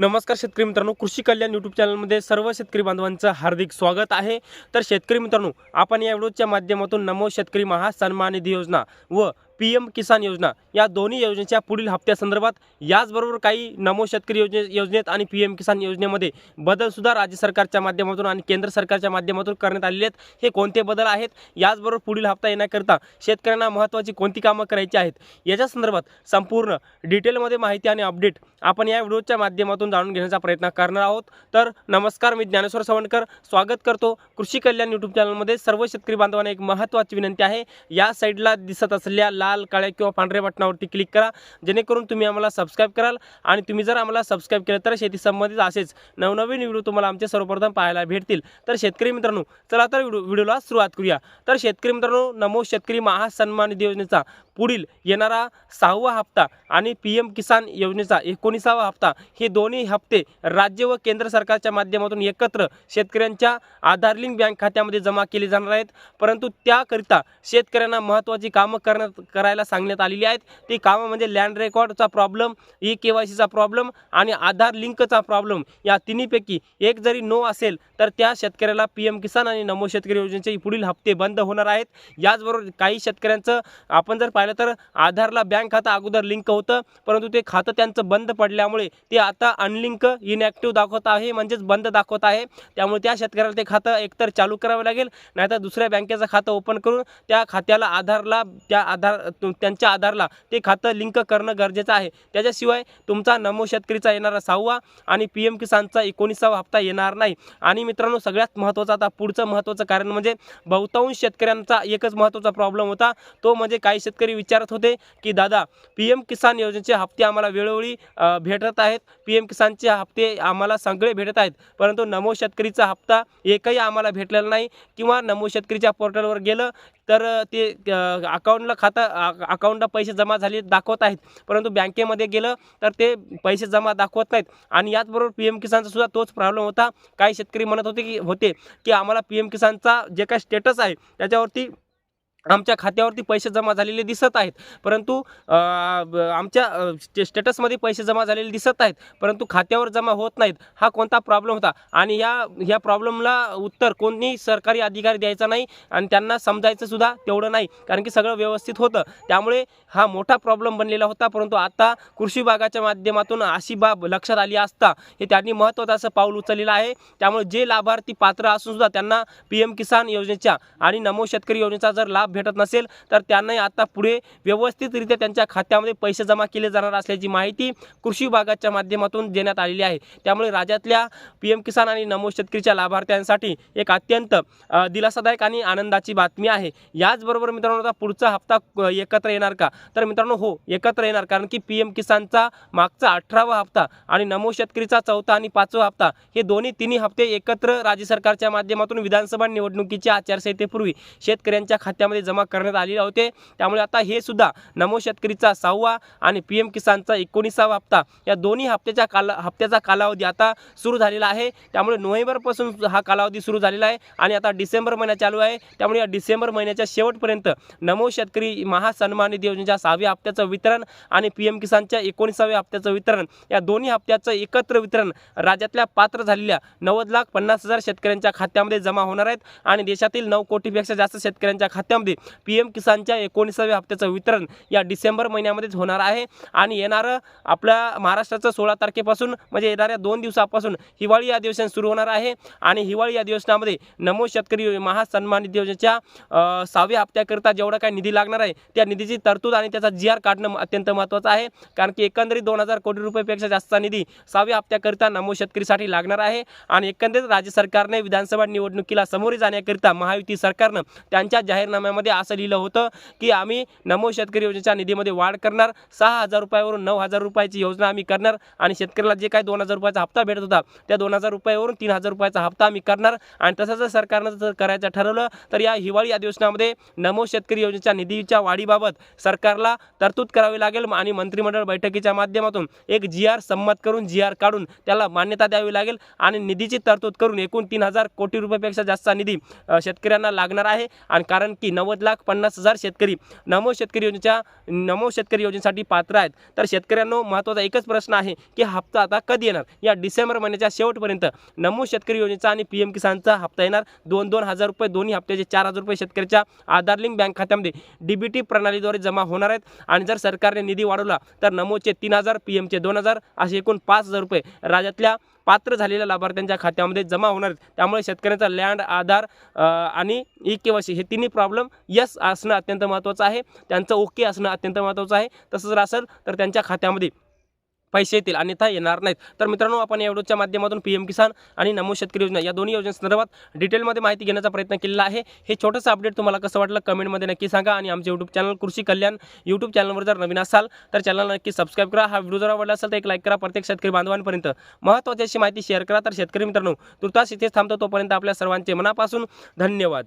नमस्कार शेतकरी मित्रांनो कृषी कल्याण यूट्यूब चॅनलमध्ये सर्व शेतकरी बांधवांचं हार्दिक स्वागत आहे. तर शेतकरी मित्रांनो आपण या व्हिडिओच्या माध्यमातून नमो शेतकरी महासन्मान निधी योजना व पी एम किसान योजना या दोन्ही योजनेच्या पुढील हप्त्यासंदर्भात याचबरोबर काही नमो शेतकरी योजने योजनेत आणि पी एम किसान योजनेमध्ये बदलसुद्धा राज्य सरकारच्या माध्यमातून आणि केंद्र सरकारच्या माध्यमातून करण्यात आलेले आहेत. हे कोणते बदल आहेत? याचबरोबर पुढील हप्ता येण्याकरता शेतकऱ्यांना महत्त्वाची कोणती कामं करायची आहेत? याच्या संदर्भात संपूर्ण डिटेलमध्ये माहिती आणि अपडेट आपण या व्हिडिओच्या माध्यमातून जाणून घेण्याचा प्रयत्न करणार आहोत. तर नमस्कार मी ज्ञानेश्वर सवणकर स्वागत करतो कृषी कल्याण यूट्यूब चॅनलमध्ये सर्व शेतकरी बांधवांना एक महत्त्वाची विनंती आहे. या साईडला दिसत असलेल्या लाल काळ्या किंवा पांढऱ्या बटनावरती क्लिक करा. जेणेकरून तुम्ही आम्हाला सबस्क्राईब कराल आणि तुम्ही जर आम्हाला सबस्क्राईब केलं तर शेती संबंधित असेच नवनवीन व्हिडिओ तुम्हाला आमचे सर्वप्रथम पाहायला भेटतील. तर शेतकरी मित्रांनो चला तर व्हिडिओला सुरुवात करूया. तर शेतकरी मित्रांनो नमो शेतकरी महासन्मान निधी योजनेचा पुढील येणारा सहावा हप्ता आणि पी एम किसान योजनेचा एकोणीसावा हप्ता हे दोन्ही हप्ते राज्य व केंद्र सरकारच्या माध्यमातून एकत्र शेतकऱ्यांच्या आधार लिंक बँक खात्यामध्ये जमा केले जाणार आहेत. परंतु त्याकरिता शेतकऱ्यांना महत्त्वाची कामं करण्यात करायला सांगण्यात आलेली आहेत. ती कामं म्हणजे लँड रेकॉर्डचा प्रॉब्लेम ई के वाय सीचा प्रॉब्लेम आणि आधार लिंकचा प्रॉब्लेम या तिन्हीपैकी एक जरी नो असेल तर त्या शेतकऱ्याला पी एम किसान आणि नमो शेतकरी योजनेचे पुढील हप्ते बंद होणार आहेत. याचबरोबर काही शेतकऱ्यांचं आपण जर पाहिलं तर आधारला बँक खातं अगोदर लिंक होतं परंतु ते खातं त्यांचं बंद पडल्यामुळे ते आता अनलिंक इनॅक्टिव्ह दाखवत आहे म्हणजेच बंद दाखवत आहे. त्यामुळे त्या शेतकऱ्याला ते खातं एकतर चालू करावं लागेल नाहीतर दुसऱ्या बँकेचं खातं ओपन करून त्या खात्याला आधारला त्या आधार त्यांच्या आधारला ते खातं लिंक करणं गरजेचं आहे. त्याच्याशिवाय तुमचा नमो शेतकरीचा येणारा सहावा आणि पी एम किसानचा एकोणीसावा हप्ता येणार नाही. आणि मित्रांनो सगळ्यात महत्त्वाचं आता पुढचं महत्त्वाचं कारण म्हणजे बहुतांश शेतकऱ्यांचा एकच महत्त्वाचा प्रॉब्लेम होता. तो म्हणजे काही शेतकरी विचारत होते की दादा पी एम किसान योजनेचे हप्ते आम्हाला वेळोवेळी भेटत आहेत? पी एम किसानचे हप्ते आम्हाला सगळे भेटत आहेत. परंतु नमो शेतकरीचा हप्ता एकही आम्हाला भेटलेला नाही किंवा नमो शेतकरीच्या पोर्टलवर गेलं तर ते अकाउंटला खातं अकाउंटला पैसे जमा झाले दाखवत आहेत. परंतु बँकेमध्ये गेलं तर ते पैसे जमा दाखवत नाहीत. आणि याचबरोबर पी एम किसानचा सुद्धा तोच प्रॉब्लेम होता. काही शेतकरी म्हणत होते की होते की आम्हाला पी एम किसानचा जे काही स्टेटस आहे त्याच्यावरती आमच्या खात्यावरती पैसे जमा झालेले दिसत आहेत. परंतु आमच्या स्टे- स्टेटसमध्ये पैसे जमा झालेले दिसत आहेत. परंतु खात्यावर जमा होत नाहीत. हा कोणता प्रॉब्लेम होता? आणि या ह्या प्रॉब्लेमला उत्तर कोणी सरकारी अधिकारी द्यायचा नाही आणि त्यांना समजायचं सुद्धा तेवढं नाही. कारण की सगळं व्यवस्थित होतं. त्यामुळे हा मोठा प्रॉब्लेम बनलेला होता. परंतु आता कृषी विभागाच्या माध्यमातून अशी बाब लक्षात आली असता हे त्यांनी महत्त्वाचं असं पाऊल उचललेलं आहे. त्यामुळे जे लाभार्थी पात्र असून सुद्धा त्यांना पी एम किसान योजनेच्या आणि नमो शेतकरी योजनेचा जर लाभ भेटत नसेल तर त्यांनाही आता पुढे व्यवस्थितरित्या त्यांच्या खात्यामध्ये पैसे जमा केले जाणार असल्याची माहिती कृषी विभागाच्या माध्यमातून देण्यात आलेली आहे. त्यामुळे राज्यातल्या पी एम किसान आणि नमो शेतकरीच्या लाभार्थ्यांसाठी एक अत्यंत दिलासादायक आणि आनंदाची बातमी आहे. याचबरोबर मित्रांनो आता पुढचा हप्ता एकत्र येणार का? तर मित्रांनो हो एकत्र येणार. कारण की पी एम किसानचा मागचा अठरावा हप्ता आणि नमो शेतकरीचा चौथा आणि पाचवा हप्ता हे दोन्ही तिन्ही हप्ते एकत्र राज्य सरकारच्या माध्यमातून विधानसभा निवडणुकीच्या आचारसंहितेपूर्वी शेतकऱ्यांच्या खात्यामध्ये जमा करण्यात आलेले होते. त्यामुळे आता हे सुद्धा नमो शेतकरीचा सहावा आणि पी एम किसानचा एकोणीसावा हप्ता या दोन्ही हप्त्याच्या काला हप्त्याचा कालावधी आता सुरू झालेला आहे. त्यामुळे नोव्हेंबरपासून हा कालावधी सुरू झालेला आहे आणि आता डिसेंबर महिना चालू आहे. त्यामुळे या डिसेंबर महिन्याच्या शेवटपर्यंत नमो शेतकरी महासन्मान निधी योजनेच्या सहाव्या हप्त्याचं वितरण आणि पी एम किसानच्या एकोणीसाव्या हप्त्याचं वितरण या दोन्ही हप्त्याचं एकत्र वितरण राज्यातल्या पात्र झालेल्या नव्वद लाख पन्नास हजार शेतकऱ्यांच्या खात्यामध्ये जमा होणार आहेत. आणि देशातील नऊ कोटीपेक्षा जास्त शेतकऱ्यांच्या खात्यामध्ये पी एम किसानच्या एकोणीसाव्या हप्त्याचं वितरण या डिसेंबर महिन्यामध्येच होणार आहे. आणि येणारं आपल्या महाराष्ट्राचं सोळा तारखेपासून म्हणजे येणाऱ्या दोन दिवसापासून हिवाळी अधिवेशन सुरू होणार आहे. आणि हिवाळी अधिवेशनामध्ये नमो शेतकरी महासन्मान योजनेच्या सहाव्या हप्त्याकरिता जेवढा काही निधी लागणार आहे त्या निधीची तरतूद आणि त्याचा जी आर काढणं अत्यंत महत्त्वाचं आहे. कारण की एकंदरीत दोन हजार कोटी रुपयेपेक्षा जास्तचा निधी सहाव्या हप्त्याकरिता नमो शेतकरीसाठी लागणार आहे. आणि एकंदरीत राज्य सरकारने विधानसभा निवडणुकीला सामोरे जाण्याकरिता महायुती सरकारनं त्यांच्या जाहीरनाम्यामध्ये असं लिहिलं होतं की आम्ही नमो शेतकरी योजनेच्या निधीमध्ये वाढ करणार सहा हजार रुपयावरून नऊ हजार रुपयाची योजना आम्ही करणार आणि शेतकऱ्याला जे काही दोन हजार रुपयाचा हप्ता भेटत होता त्या दोन हजार रुपयावरून तीन हजार रुपयाचा हप्ता आम्ही करणार आणि तसं जर सरकारनं जर करायचं ठरवलं तर या हिवाळी अधिवेशनामध्ये नमो शेतकरी योजनेच्या निधीच्या वाढीबाबत सरकारला तरतूद करावी लागेल आणि मंत्रिमंडळ बैठकीच्या माध्यमातून एक जी आर संमत करून जी आर काढून त्याला मान्यता द्यावी लागेल आणि निधीची तरतूद करून एकूण तीन हजार कोटी रुपयापेक्षा जास्त निधी शेतकऱ्यांना लागणार आहे. आणि कारण की नव नव्वद लाख पन्नास हजार शेतकरी नमो शेतकरी योजनेच्या नमो शेतकरी योजनेसाठी पात्र आहेत. तर शेतकऱ्यांनो महत्त्वाचा एकच प्रश्न आहे की हप्ता आता कधी येणार? या डिसेंबर महिन्याच्या शेवटपर्यंत नमो शेतकरी योजनेचा आणि पी एम किसानचा हप्ता येणार. दोन दोन हजार रुपये दोन्ही हप्त्याचे चार हजार रुपये शेतकऱ्याच्या आधार लिंक बँक खात्यामध्ये डी बी टी प्रणालीद्वारे जमा होणार आहेत. आणि जर सरकारने निधी वाढवला तर नमोचे तीन हजार पी एमचे दोन हजार असे एकूण पाच हजार रुपये राज्यातल्या पात्र झालेल्या लाभार्थ्यांच्या खात्यामध्ये जमा होणार आहेत. त्यामुळे शेतकऱ्यांचा लँड आधार आणि ई के हे तिन्ही प्रॉब्लेम यस असणं अत्यंत महत्त्वाचं आहे. त्यांचं ओके असणं अत्यंत महत्त्वाचं आहे. तसं जर असेल तर त्यांच्या खात्यामध्ये पैसे येतील अन्यथा येणार नाहीत. तर मित्रांनो आपण या व्हिडिओच्या माध्यमातून पी एम किसान आणि नमो शेतकरी योजना या दोन्ही योजनेसंदर्भात डिटेलमध्ये माहिती घेण्याचा प्रयत्न केलेला आहे. हे छोटंसं अपडेट तुम्हाला कसं वाटलं कमेंटमध्ये नक्की सांगा आणि आमचे यूट्यूब चॅनल कृषी कल्याण यूट्यूब चॅनलवर जर नवीन असाल तर चॅनलला नक्की सबस्क्राईब करा. हा व्हिडिओ जर आवडला असेल तर एक लाईक करा. प्रत्येक शेतकरी बांधवांपर्यंत महत्त्वाची अशी माहिती शेअर करा. तर शेतकरी मित्रांनो तुर्तास इथेच थांबतो. तोपर्यंत आपल्या सर्वांचे मनापासून धन्यवाद.